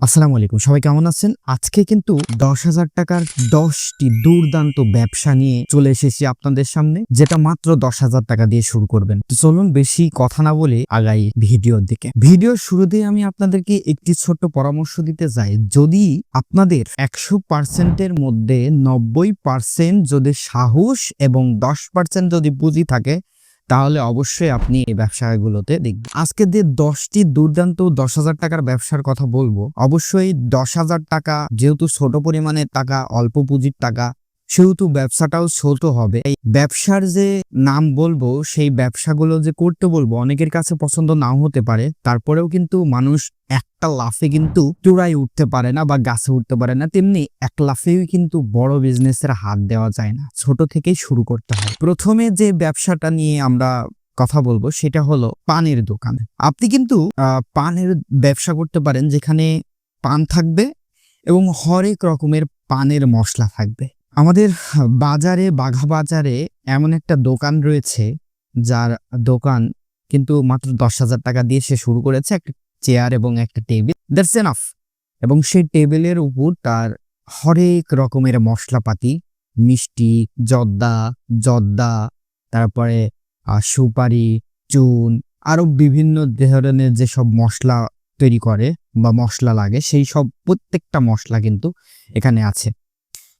আসসালামু আলাইকুম, সবাই কেমন আছেন? আজকে কিন্তু দশ হাজার টাকার দশটি দুর্দান্ত ব্যবসা নিয়ে চলে এসেছি আপনাদের সামনে, যেটা মাত্র দশ হাজার টাকা দিয়ে শুরু করবেন। তো চলুন বেশি কথা না বলে আগাই ভিডিওর দিকে। ভিডিওর শুরুতেই আমি আপনাদেরকে একটি ছোট্ট পরামর্শ দিতে চাই। যদি আপনাদের একশো পার্সেন্টের মধ্যে নব্বই পার্সেন্ট যদি সাহস এবং দশ পার্সেন্ট যদি পুঁজি থাকে তাহলে অবশ্যই আপনি এই ব্যবসাগুলোতে দেখবেন। আজকে যে দশটি দুর্দান্ত দশ হাজার টাকার ব্যবসার কথা বলব, অবশ্যই দশ হাজার টাকা যেহেতু ছোট পরিমাণের টাকা, অল্প পুঁজির টাকা সেহেতু ব্যবসাটাও ছোট হবে। এই ব্যবসার যে নাম বলব, সেই ব্যবসাগুলো যে করতে বলব, অনেকের কাছে পছন্দ নাও হতে পারে। তারপরেও কিন্তু মানুষ একটা লাফে কিন্তু চূড়ায় উঠতে পারে না বা গাছে উঠতে পারে না। তেমনি এক লাফেও কিন্তু বড় বিজনেসের হাত দেওয়া যায় না। ছোট থেকেই শুরু করতে হয়। প্রথমে যে ব্যবসাটা নিয়ে আমরা কথা বলব, সেটা হলো পানের দোকান। আপনি কিন্তু পানের ব্যবসা করতে পারেন যেখানে পান থাকবে এবং হরেক রকমের পানের মশলা থাকবে। আমাদের বাজারে, বাঘা বাজারে এমন একটা দোকান রয়েছে, যার দোকান কিন্তু মাত্র দশ হাজার টাকা দিয়ে সে শুরু করেছে, একটা চেয়ার এবং একটা টেবিল। That's enough. এবং সেই টেবিলের উপর তার হরেক রকমের মশলাপাতি, মিষ্টি, জর্দা জর্দা, তারপরে সুপারি, চুন, আরও বিভিন্ন ধরনের যেসব মশলা তৈরি করে বা মশলা লাগে, সেই সব প্রত্যেকটা মশলা কিন্তু এখানে আছে।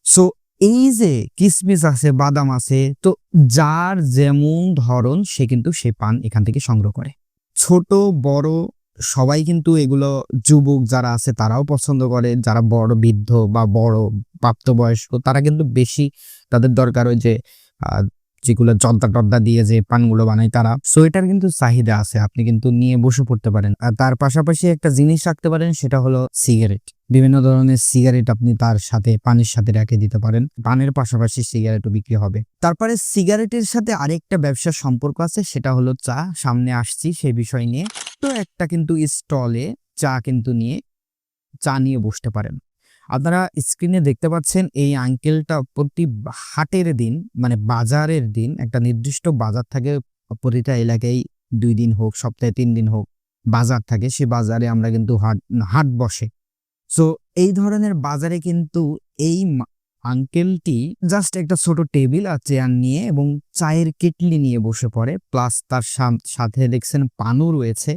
সো এই যে কিসমিস আছে, বাদাম আছে, তো যার যেমন ধরন সে কিন্তু সে পান এখান থেকে সংগ্রহ করে। ছোট, বড়, সবাই কিন্তু এগুলো যুবক যারা আছে তারাও পছন্দ করে। যারা বড়, বৃদ্ধ বা বড়, প্রাপ্তবয়স্ক তারা কিন্তু বেশি তাদের দরকার ওই যে যেগুলো জর্দা টর্দা দিয়ে যে পানগুলো বানায় তারা। সো এটার কিন্তু চাহিদা আছে, আপনি কিন্তু নিয়ে বসে পড়তে পারেন। আর তার পাশাপাশি একটা জিনিস রাখতে পারেন, সেটা হলো সিগারেট বিভিন্ন ধরনের সিগারেট আপনি তার সাথে, পানের সাথে রেখে দিতে পারেন। পানের পাশাপাশি সিগারেটও বিক্রি হবে। তারপরে সিগারেটের সাথে আরেকটা ব্যবসার সম্পর্ক আছে, সেটা হলো চা। সামনে আসছি সেই বিষয় নিয়ে। তো একটা কিন্তু স্টলে চা কিন্তু নিয়ে, চা নিয়ে বসতে পারেন। আপনারা স্ক্রিনে দেখতে পাচ্ছেন এই আঙ্কেলটা প্রতি হাটের দিন মানে বাজারের দিন, একটা নির্দিষ্ট বাজার থাকে, প্রতিটা এলাকায় দুই দিন হোক, সপ্তাহে তিন দিন হোক, বাজার থাকে। সে বাজারে আমরা কিন্তু হাট হাট বসে। সো এই ধরনের বাজারে কিন্তু এই আঙ্কেলটি জাস্ট একটা ছোট টেবিল আর চেয়ার নিয়ে এবং চায়ের কেটলি নিয়ে বসে পড়ে। প্লাস তার সাথে দেখছেন পানও রয়েছে।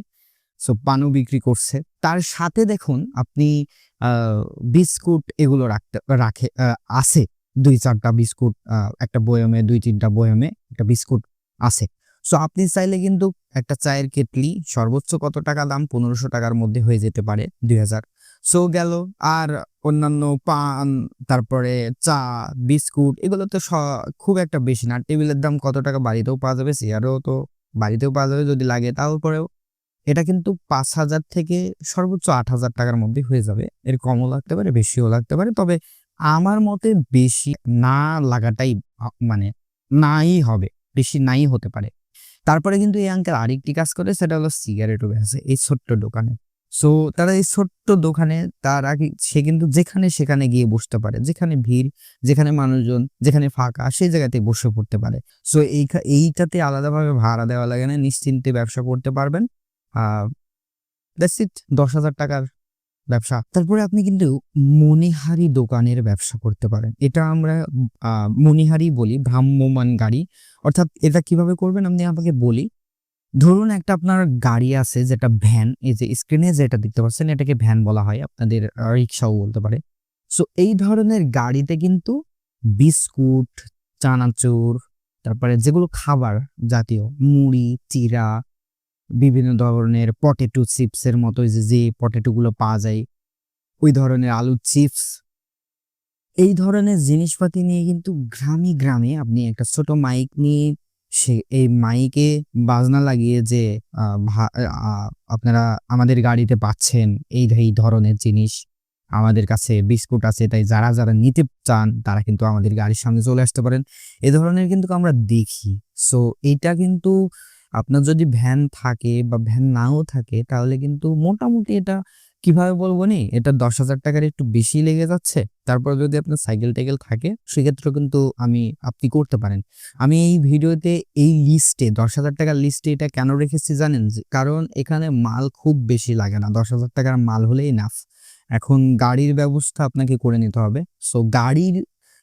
সো পানও বিক্রি করছে। তার সাথে দেখুন, আপনি বিস্কুট এগুলো রাখতে, রাখে আছে। দুই চারটা বিস্কুট একটা বয়মে, দুই তিনটা বয়মে একটা বিস্কুট আছে। সো আপনি চাইলে কিন্তু একটা চায়ের কেটলি সর্বোচ্চ কত টাকা দাম? পনেরোশো টাকার মধ্যে হয়ে যেতে পারে, দুই হাজার। সো গেল, আর অন্যান্য পান, তারপরে চা, বিস্কুট এগুলো তো খুব একটা বেশি না। টেবিলের দাম কত টাকা? বাড়িতেও পাওয়া যাবে, চেয়ারও তো বাড়িতেও পাওয়া যাবে যদি লাগে তারপরেও এটা কিন্তু পাঁচ হাজার থেকে সর্বোচ্চ আট হাজার টাকার মধ্যে হয়ে যাবে। এর কমও লাগতে পারে, বেশিও লাগতে পারে, তবে আমার মতে বেশি না লাগাটাই মানে নাই হবে, বেশি নাই হতে পারে। তারপরে কিন্তু এই আঙ্কেল আরেকটি কাজ করে, সেটা হলো সিগারেটও বেছে এই ছোট্ট দোকানে। সো তারা এই ছোট্ট দোকানে, তার আগে সে কিন্তু যেখানে সেখানে গিয়ে বসতে পারে, যেখানে ভিড়, যেখানে মানুষজন, যেখানে ফাঁকা, সেই জায়গাতে বসে পড়তে পারে। সো এই এইটাতে আলাদাভাবে ভাড়া দেওয়া লাগে না, নিশ্চিন্তে ব্যবসা করতে পারবেন। ইট দশ হাজার টাকার ব্যবসা। তারপরে আপনি কিন্তু মনিহারি দোকানের ব্যবসা করতে পারেন। এটা আমরা মনিহারি বলি ভ্রাম্যমান গাড়ি। অর্থাৎ এটা কীভাবে করবেন আমি আমাকে বলি। ধরুন একটা আপনার গাড়ি আছে, যেটা ভ্যান, এই যে স্ক্রিনে যেটা দেখতে পাচ্ছেন, এটাকে ভ্যান বলা হয়, আপনাদের রিক্সাও বলতে পারে। সো এই ধরনের গাড়িতে কিন্তু বিস্কুট, চানাচুর, তারপরে যেগুলো খাবার জাতীয়, মুড়ি, চিরা বিভিন্ন ধরনের পটেটো চিপসের মতো যে যে পটেটো গুলো পাওয়া যায়, ওই ধরনের আলু চিপস এই ধরনের জিনিসপাতি নিয়ে কিন্তু গ্রামে গ্রামে আপনি একটা ছোট মাইক নিয়ে সে, এই মাইকে বাজনা লাগিয়ে যে আপনারা আমাদের গাড়িতে পাচ্ছেন এই এই ধরনের জিনিস, আমাদের কাছে বিস্কুট আছে, তাই যারা যারা নিতে চান, তারা কিন্তু আমাদের গাড়ির সামনে চলে আসতে পারেন। এ ধরনের কিন্তু আমরা দেখি। সো এটা কিন্তু আপনার যদি ভ্যান থাকে বা ভ্যান নাও থাকে, তাহলে কিন্তু মোটামুটি এটা কীভাবে বলব নি? এটা দশ হাজার টাকার একটু বেশি লেগে যাচ্ছে। তারপর যদি আপনার সাইকেল টাইকেল থাকে সেক্ষেত্রে কিন্তু আমি, আপনি করতে পারেন। আমি এই ভিডিওতে এই লিস্টে দশ হাজার টাকার লিস্টে এটা কেন রেখেছি জানেন? কারণ এখানে মাল খুব বেশি লাগে না। দশ হাজার টাকার মাল হলেই নাফ এখন গাড়ির ব্যবস্থা আপনাকে করে নিতে হবে। সো গাড়ির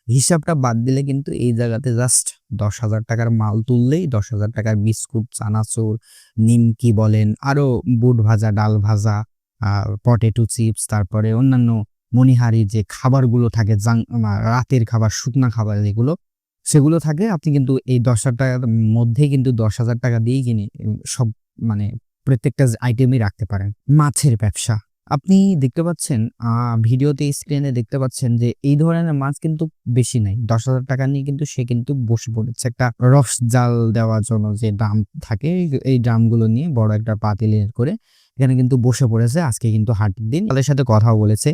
হিসাবটা বাদ দিলে কিন্তু এই জায়গাতে জাস্ট দশ হাজার টাকার মাল তুললেই দশ হাজার টাকার বিস্কুট, চানাচুর, নিমকি বলেন, আরও বুট ভাজা, ডাল ভাজা পটেটো চিপস তারপরে অন্যান্য মণিহারি যে খাবারগুলো থাকে, জাং রাতের খাবার, শুকনা খাবার যেগুলো, সেগুলো থাকে। আপনি কিন্তু এই দশ হাজার টাকার মধ্যে কিন্তু দশ হাজার টাকা দিয়েই কিনে সব মানে প্রত্যেকটা আইটেমই রাখতে পারেন। মাছের ব্যবসা। আপনি দেখতে পাচ্ছেন ভিডিওতে স্ক্রিনে দেখতে পাচ্ছেন যে, এই ধরনের মাছ কিন্তু বেশি নাই। দশ হাজার টাকা নিয়ে কিন্তু সে কিন্তু বসে পড়েছে। একটা রস জাল দেওয়ার জন্য যে ড্রাম থাকে, এই- ড্রামগুলো নিয়ে বড় একটা পাতিলের করে এখানে কিন্তু বসে পড়েছে। আজকে কিন্তু হাটের দিন। তাদের সাথে কথা বলেছে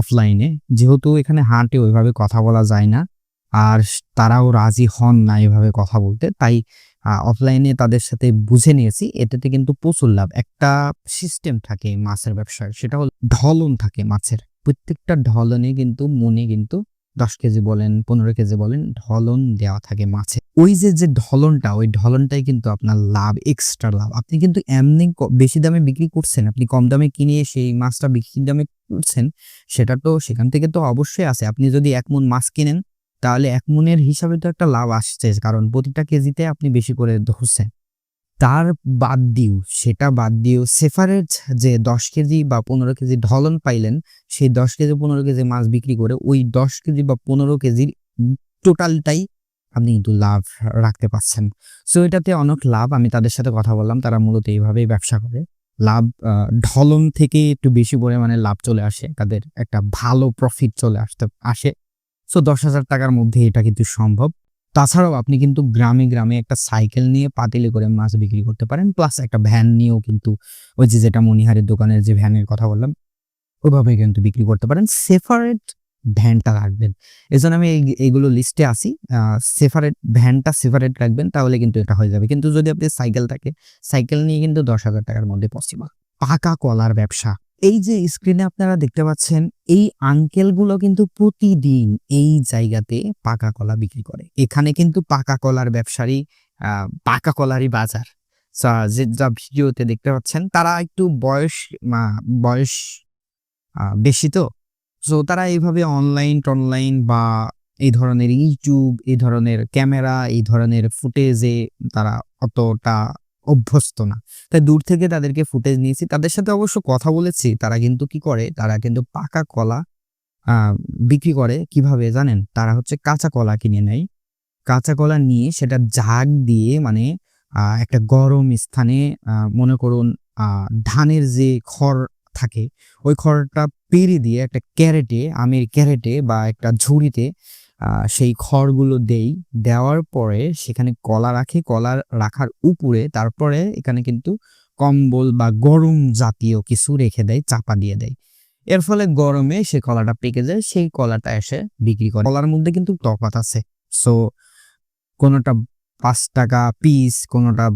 অফলাইনে যেহেতু এখানে হাটে ওইভাবে কথা বলা যায় না, আর তারাও রাজি হন না এভাবে কথা বলতে। তাই অফলাইনে তাদের সাথে বুঝে নিয়েছি, এটাতে কিন্তু প্রচুর লাভ। একটা সিস্টেম থাকে মাছের ব্যবসার সেটা হল ঢলন থাকে মাছের। প্রত্যেকটা ঢলনে কিন্তু মনে কিন্তু দশ কেজি বলেন, পনেরো কেজি বলেন, ঢলন দেওয়া থাকে মাছে। ওই যে যে ঢলনটা, ওই ঢলনটাই কিন্তু আপনার লাভ এক্সট্রা লাভ। আপনি কিন্তু এমনি বেশি দামে বিক্রি করছেন, আপনি কম দামে কিনে সেই মাছটা বিক্রি দামে করছেন, সেটা তো সেখান থেকে তো অবশ্যই আছে আপনি যদি এক মন মাছ কিনেন তাহলে এক মনের হিসাবে তো একটা লাভ আসছে, কারণ প্রতিটা কেজিতে আপনি বেশি করে ধরছেন। তার বাদ দিও সেটা বাদ দিও সেপারেট যে দশ কেজি বা পনেরো কেজি ঢলন পাইলেন, সেই দশ কেজি পনেরো কেজি মাছ বিক্রি করে ওই দশ কেজি বা পনেরো কেজির টোটালটাই আপনি কিন্তু লাভ রাখতে পারছেন। সো এটাতে অনেক লাভ, আমি তাদের সাথে কথা বললাম, তারা মূলত এইভাবেই ব্যবসা করে। লাভ ঢলন থেকে একটু বেশি পরিমাণে লাভ চলে আসে, তাদের একটা ভালো প্রফিট চলে আসতে, আসে। সো দশ হাজার টাকার মধ্যে এটা কিন্তু সম্ভব। তাছাড়াও আপনি কিন্তু গ্রামে গ্রামে একটা সাইকেল নিয়ে পাতিলে করে মাছ বিক্রি করতে পারেন প্লাস একটা ভ্যান নিয়েও কিন্তু ওই যে যেটা মনিহারের দোকানের যে ভ্যানের কথা বললাম ওইভাবে কিন্তু বিক্রি করতে পারেন। সেফারেট ভ্যানটা রাখবেন। এই জন্য আমি এইগুলো লিস্টে আসি সেফারেট ভ্যানটা সেফারেট রাখবেন, তাহলে কিন্তু এটা হয়ে যাবে। কিন্তু যদি আপনি সাইকেল থাকে, সাইকেল নিয়ে কিন্তু দশ হাজার টাকার মধ্যে পসিবল পাকা কলার ব্যবসা। এই যে স্ক্রিনে আপনারা দেখতে পাচ্ছেন এই আঙ্কেলগুলো কিন্তু প্রতিদিন এই জায়গাতে পাকা কলা বিক্রি করে। এখানে কিন্তু পাকা কলার ব্যবসারই আহ, পাকা কলারই বাজার। যে যা ভিডিওতে দেখতে পাচ্ছেন তারা একটু বয়স বয়স বেশি তো। সো তারা এইভাবে অনলাইন টনলাইন বা এই ধরনের ইউটিউব এই ধরনের ক্যামেরা এই ধরনের ফুটেজে তারা অতটা অভ্যস্ত না। তাই দূর থেকে তাদেরকে ফুটেজ নিয়েছি। তাদের সাথে অবশ্য কথা বলেছি। তারা কিন্তু কি করে? তারা কিন্তু পাকা কলা বিক্রি করে। কীভাবে জানেন? তারা হচ্ছে কাঁচা কলা কিনে নেয়। কাঁচা কলা নিয়ে সেটা ঝাগ দিয়ে মানে একটা গরম স্থানে মনে করুন ধানের যে খড় থাকে, ওই খড়টা পেরে দিয়ে একটা ক্যারেটে, আমের ক্যারেটে বা একটা ঝুড়িতে সেই খড়গুলো দেই। দেওয়ার পরে সেখানে কলা রাখে। কলা রাখার উপরে তারপরে এখানে কিন্তু কম্বল বা গরম জাতীয় কিছু রেখে দেয় চাপা দিয়ে দেয় এর ফলে গরমে সে কলাটা পেকে যায়, সেই কলাটা এসে বিক্রি করে। কলার মধ্যে কিন্তু তফাত আছে। সো কোনোটা পাঁচ টাকা পিস কোনোটা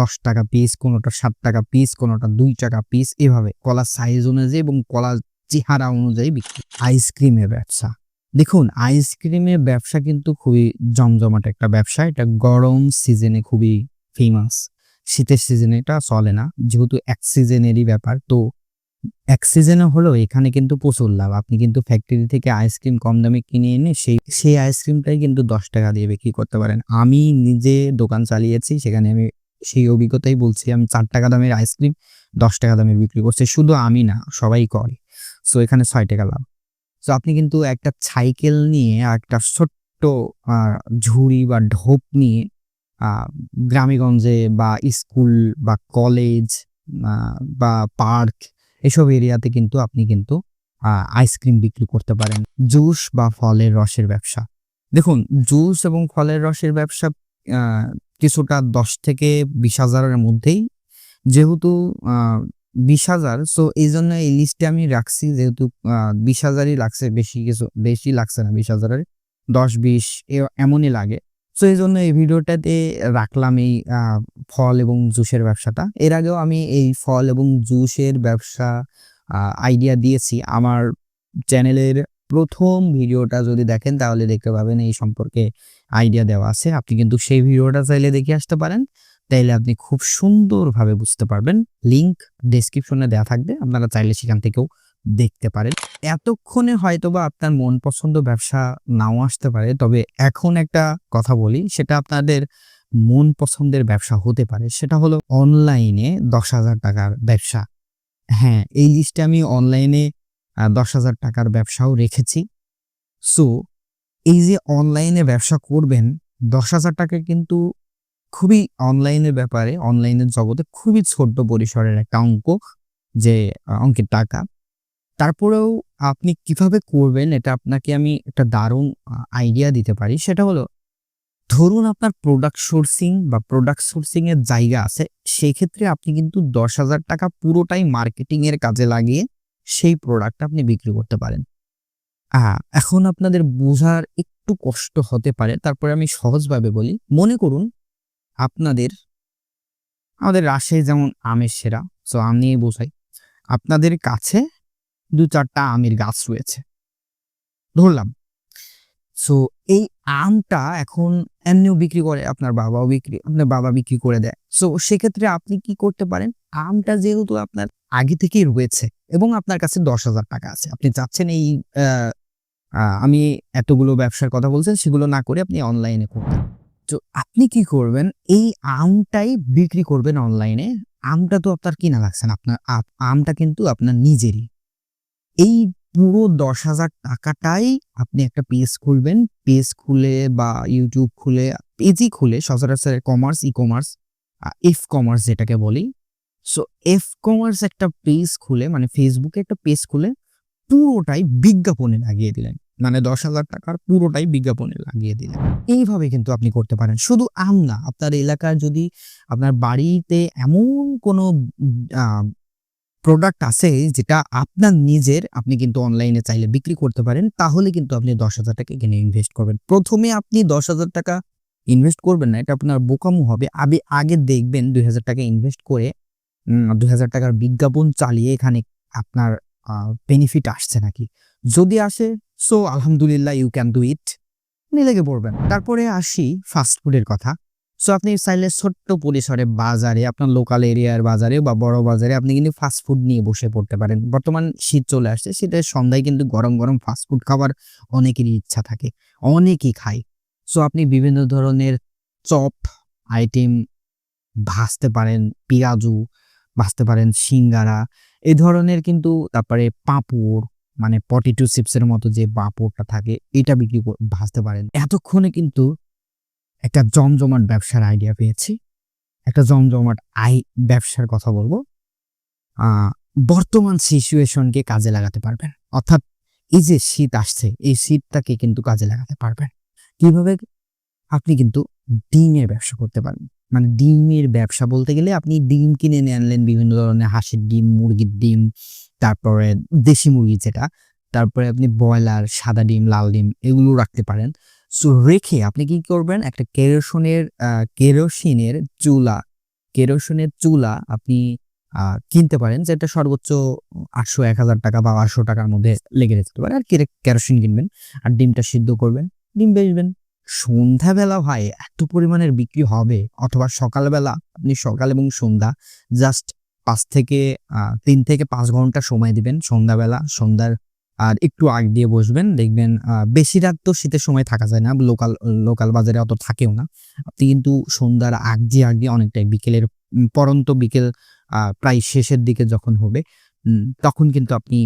দশ টাকা পিস কোনোটা সাত টাকা পিস কোনোটা দুই টাকা পিস এভাবে। কলার সাইজ অনুযায়ী এবং কলার চেহারা অনুযায়ী বিক্রি। আইসক্রিমের ব্যবসা। দেখুন, আইসক্রিমের ব্যবসা কিন্তু খুবই জমজমাট একটা ব্যবসা। এটা গরম সিজনে খুবই ফেমাস শীতের সিজনে এটা চলে না, যেহেতু এক সিজনেরই ব্যাপার। তো এক সিজনে হলেও এখানে কিন্তু প্রচুর লাভ। আপনি কিন্তু ফ্যাক্টরি থেকে আইসক্রিম কম দামে কিনে এনে সেই সেই আইসক্রিমটাই কিন্তু দশ টাকা দিয়ে বিক্রি করতে পারেন। আমি নিজে দোকান চালিয়েছি, সেখানে আমি সেই অভিজ্ঞতাই বলছি, আমি চার টাকা দামের আইসক্রিম দশ টাকা দামে বিক্রি করছি। শুধু আমি না, সবাই করে। সো এখানে ছয় টাকা লাভ। সো আপনি কিন্তু একটা সাইকেল নিয়ে একটা ছোট্ট ঝুড়ি বা ঢোপ নিয়ে গ্রামেগঞ্জে বা স্কুল বা কলেজ বা পার্ক এসব এরিয়াতে কিন্তু আপনি কিন্তু আইসক্রিম বিক্রি করতে পারেন। জুস বা ফলের রসের ব্যবসা। দেখুন, জুস এবং ফলের রসের ব্যবসা কিছুটা দশ থেকে বিশ হাজারের মধ্যেই। যেহেতু বিশ হাজার। সো এই জন্য এই লিস্টে আমি রাখছি যেহেতু বিশ হাজারই লাগছে, বেশি কিছু, বেশি লাগছে না, বিশ হাজারের। দশ, বিশ এমনই লাগে। সো এই জন্য এই ভিডিওটাতে রাখলাম এই ফল এবং জুসের ব্যবসাটা। এর আগেও আমি এই ফল এবং জুসের ব্যবসা আইডিয়া দিয়েছি। আমার চ্যানেলের প্রথম ভিডিওটা যদি দেখেন, তাহলে দেখতে পাবেন এই সম্পর্কে আইডিয়া দেওয়া আছে। আপনি কিন্তু সেই ভিডিওটা চাইলে দেখে আসতে পারেন। তাইলে আপনি খুব সুন্দরভাবে বুঝতে পারবেন। লিংক ডেসক্রিপশনে দেওয়া থাকবে, আপনারা চাইলে সেখান থেকেও দেখতে পারেন। এতক্ষণে হয়তোবা আপনার মন পছন্দ ব্যবসা নাও আসতে পারে, তবে এখন একটা কথা বলি, সেটা আপনাদের মন পছন্দের ব্যবসা হতে পারে। সেটা হলো অনলাইনে দশ হাজার টাকার ব্যবসা। হ্যাঁ এই লিস্টে আমি অনলাইনে দশ হাজার টাকার ব্যবসাও রেখেছি। সো এই যে অনলাইনে ব্যবসা করবেন, দশ হাজার টাকা কিন্তু খুবই অনলাইনের ব্যাপারে, অনলাইনের জগতে খুবই ছোট্ট পরিসরের একটা অঙ্ক, যে অঙ্কের টাকা। তারপরেও আপনি কীভাবে করবেন এটা আপনাকে আমি একটা দারুণ আইডিয়া দিতে পারি। সেটা হলো, ধরুন আপনার প্রোডাক্ট সোর্সিং বা প্রোডাক্ট সোর্সিং এর জায়গা আছে সেই ক্ষেত্রে আপনি কিন্তু দশ হাজার টাকা পুরোটাই মার্কেটিং এর কাজে লাগিয়ে সেই প্রোডাক্ট আপনি বিক্রি করতে পারেন। এখন আপনাদের বোঝার একটু কষ্ট হতে পারে, তারপরে আমি সহজভাবে বলি। মনে করুন আপনাদের, আমাদের রাজশাহী যেমন আমের সেরা সো আম বোঝাই। আপনাদের কাছে দু চারটা আমের গাছ রয়েছে। ধরলাম। সো এই আমটা এখন এমনিও বিক্রি করে আপনার বাবাও বিক্রি, আপনার বাবা বিক্রি করে দেয়। সো সেক্ষেত্রে আপনি কি করতে পারেন? আমটা যেহেতু আপনার আগে থেকেই রয়েছে এবং আপনার কাছে দশ হাজার টাকা আছে, আপনি চাচ্ছেন এই আমি এতগুলো ব্যবসার কথা বলছেন, সেগুলো না করে আপনি অনলাইনে করবেন তো আপনি কি করবেন? এই আমটাই বিক্রি করবেন অনলাইনে আমটা তো আপনার কিনা লাগছে না। আপনার আমটা কিন্তু আপনার নিজেরই। এই পুরো দশ হাজার টাকাটাই আপনি একটা পেজ খুলবেন। পেজ খুলে বা ইউটিউব খুলে পেজই খুলে, সচরাচর commerce E commerce F commerce যেটাকে বলি। সো এফ কমার্স একটা পেজ খুলে মানে ফেসবুকে একটা পেজ খুলে, পুরোটাই বিজ্ঞাপনে লাগিয়ে দিলেন। মানে দশ হাজার টাকার পুরোটাই বিজ্ঞাপনে লাগিয়ে দিলেন। এইভাবে কিন্তু আপনি করতে পারেন। শুধু আম না, আপনার এলাকার যদি আপনার বাড়িতে এমন কোনো প্রোডাক্ট আছে যেটা আপনার নিজের আপনি কিন্তু অনলাইনে চাইলে বিক্রি করতে পারেন, তাহলে কিন্তু আপনি দশ হাজার টাকা এখানে ইনভেস্ট করবেন। প্রথমে আপনি দশ হাজার টাকা ইনভেস্ট করবেন না, এটা আপনার বোকামো হবে। আগে আগে দেখবেন দুই হাজার টাকা ইনভেস্ট করে দুই হাজার টাকার বিজ্ঞাপন চালিয়ে এখানে আপনার বেনিফিট আসছে নাকি। যদি আসে সো আলহামদুলিল্লাহ ইউ ক্যান ডু ইট লেগে পড়বেন। তারপরে আসি ফাস্ট ফুডের কথা। সো আপনি চাইলে ছোট্ট পরিসরে বাজারে, আপনার লোকাল এরিয়ার বাজারে বা বড় বাজারে আপনি কিন্তু ফাস্ট ফুড নিয়ে বসে পড়তে পারেন। বর্তমান শীত চলে আসছে শীতের সন্ধ্যায় কিন্তু গরম গরম ফাস্ট ফুড খাবার অনেকেরই ইচ্ছা থাকে। অনেকেই খায়। সো আপনি বিভিন্ন ধরনের চপ আইটেম ভাজতে পারেন, পেঁয়াজু ভাজতে পারেন, সিঙ্গারা এই ধরনের কিন্তু তারপরে পাঁপড় মানে পটেটো চিপসের মতো যে পাঁপড়টা থাকে, এটা বিক্রি কর- ভাজতে পারেন। এতক্ষণে কিন্তু একটা জমজমাট ব্যবসার আইডিয়া পেয়েছি। একটা জমজমাট আই, ব্যবসার কথা বলব। বর্তমান সিচুয়েশনকে কাজে লাগাতে পারবেন। অর্থাৎ এই যে শীত আসছে, এই শীতটাকে কিন্তু কাজে লাগাতে পারবেন। কীভাবে? আপনি কিন্তু ডিমের ব্যবসা করতে পারেন। মানে ডিমের ব্যবসা বলতে গেলে আপনি ডিম কিনে নিয়ে আনলেন, বিভিন্ন ধরনের হাঁসের ডিম, মুরগির ডিম তারপরে দেশি মুরগি যেটা, তারপরে আপনি ব্রয়লার, সাদা ডিম, লাল ডিম এগুলো রাখতে পারেন। সো রেখে আপনি কি করবেন, একটা কেরোসিনের কেরোসিনের চুলা কেরোসিনের চুলা আপনি কিনতে পারেন যেটা সর্বোচ্চ আটশো, এক হাজার টাকা বা আটশো টাকার মধ্যে লেগে যেতে পারে। আর কেরে- কেরোসিন কিনবেন, আর ডিমটা সিদ্ধ করবেন, ডিম বেচবেন। সন্ধ্যাবেলা ভাই এত পরিমাণের বিক্রি হবে, অথবা সকালবেলা, আপনি সকাল এবং সন্ধ্যা জাস্ট পাঁচ থেকে তিন থেকে পাঁচ ঘণ্টা সময় দিবেন সন্ধ্যাবেলা। সন্ধ্যার, আর একটু আগ দিয়ে বসবেন। দেখবেন বেশি রাত তো শীতের সময় থাকা যায় না, লোকাল লোকাল বাজারে অত থাকেও না। আপনি কিন্তু সন্ধ্যার আগ দিয়ে আগ দিয়ে অনেকটাই বিকেলের পরন্ত বিকেল প্রায় শেষের দিকে যখন হবে তখন কিন্তু আপনি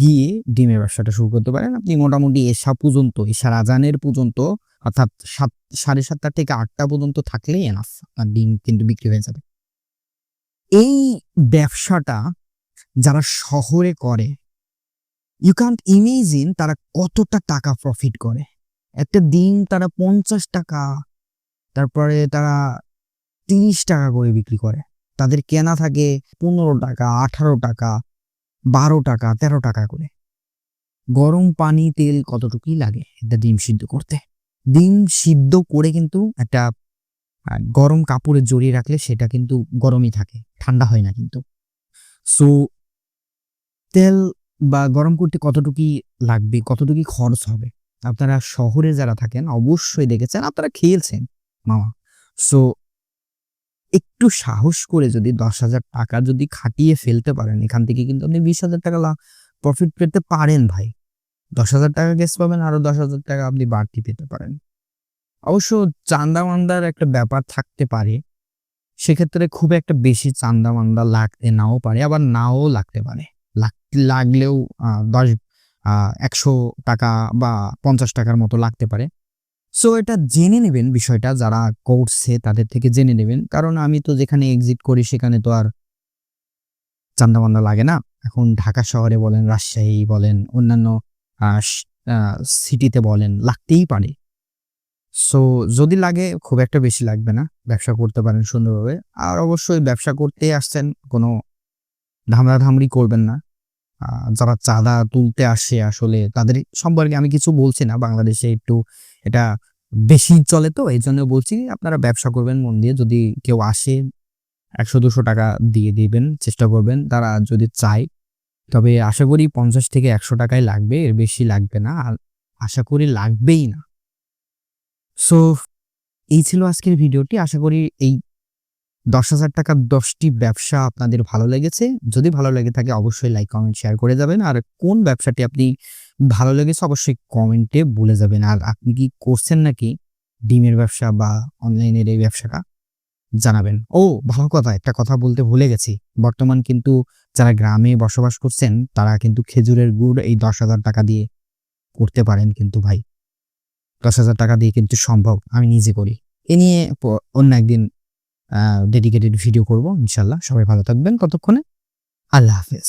গিয়ে ডিমের ব্যবসাটা শুরু করতে পারেন। আপনি মোটামুটি এসা পর্যন্ত এশার রাজানের পর্যন্ত, অর্থাৎ সাত, সাড়ে সাতটা থেকে আটটা পর্যন্ত থাকলেই এনাফ ডিম কিন্তু বিক্রি হয়ে যাবে। এই ব্যবসাটা যারা শহরে করে ইউ ক্যান্ট ইমেজিন তারা কতটা টাকা প্রফিট করে। একটা দিন তারা পঞ্চাশ টাকা, তারপরে তারা তিরিশ টাকা করে বিক্রি করে। তাদের কেনা থাকে পনেরো টাকা, আঠারো টাকা, বারো টাকা, তেরো টাকা করে। গরম পানি, তেল কতটুকুই লাগে একটা ডিম সিদ্ধ করতে? ডিম সিদ্ধ করে কিন্তু একটা গরম কাপড়ে জড়িয়ে রাখলে সেটা কিন্তু গরমই থাকে। ঠান্ডা হয় না কিন্তু। সো তেল বা গরম করতে কতটুকুই লাগবে, কতটুকুই খরচ হবে? আপনারা শহরে যারা থাকেন, অবশ্যই দেখেছেন, আপনারা খেয়েছেন, মামা। সো একটু সাহস করে যদি দশ হাজার টাকা যদি খাটিয়ে ফেলতে পারেন, এখান থেকে কিন্তু আপনি বিশ হাজার টাকা প্রফিট পেতে পারেন ভাই। দশ হাজার টাকা গেস পাবেন, আরও দশ হাজার টাকা আপনি বাড়তি পেতে পারেন। অবশ্য চান্দা মান্দার একটা ব্যাপার থাকতে পারে সেক্ষেত্রে খুব একটা বেশি চান্দা মান্দা লাগতে নাও পারে, আবার নাও লাগতে পারে। লাগ- লাগলেও দশ একশো টাকা বা পঞ্চাশ টাকার মতো লাগতে পারে। সো এটা জেনে নেবেন বিষয়টা, যারা করছে তাদের থেকে জেনে নেবেন। কারণ আমি তো যেখানে এক্সিট করি সেখানে তো আর চান্দা মান্দা লাগে না। এখন ঢাকা শহরে বলেন, রাজশাহী বলেন, অন্যান্য সিটিতে বলেন, লাগতেই পারে। সো যদি লাগে, খুব একটা বেশি লাগবে না। ব্যবসা করতে পারেন সুন্দরভাবে। আর অবশ্যই ব্যবসা করতে আসছেন, কোনো ধামড়াধামড়ি করবেন না। যারা চাঁদা তুলতে আসে আসলে, তাদের সম্পর্কে আমি কিছু বলছি না। বাংলাদেশে একটু এটা বেশি চলে তো, এই জন্য বলছি, আপনারা ব্যবসা করবেন মন দিয়ে। যদি কেউ আসে, একশো, দুশো টাকা দিয়ে দিবেন, চেষ্টা করবেন। তারা যদি চায়, তবে আশা করি পঞ্চাশ থেকে একশো টাকাই লাগবে, এর বেশি লাগবে না। আর আশা করি লাগবেই না। সো এই ছিল আজকের ভিডিওটি। আশা করি এই দশ হাজার টাকার দশটি ব্যবসা আপনাদের ভালো লেগেছে। যদি ভালো লেগে থাকে, অবশ্যই লাইক কমেন্ট শেয়ার করে যাবেন। আর কোন ব্যবসাটি আপনি ভালো লেগেছে, অবশ্যই কমেন্টে বলে যাবেন। আর আপনি কি করছেন নাকি ডিমের ব্যবসা বা অনলাইনের এই ব্যবসাটা, জানাবেন। ও, ভালো কথা, একটা কথা বলতে ভুলে গেছি। বর্তমান কিন্তু যারা গ্রামে বসবাস করছেন, তারা কিন্তু খেজুরের গুড় এই দশ হাজার টাকা দিয়ে করতে পারেন কিন্তু ভাই। দশ হাজার টাকা দিয়ে কিন্তু সম্ভব আমি নিজে করি। এ নিয়ে অন্য একদিন ডেডিকেটেড ভিডিও করব, ইনশাল্লাহ। সবাই ভালো থাকবেন। ততক্ষণে আল্লাহ হাফেজ।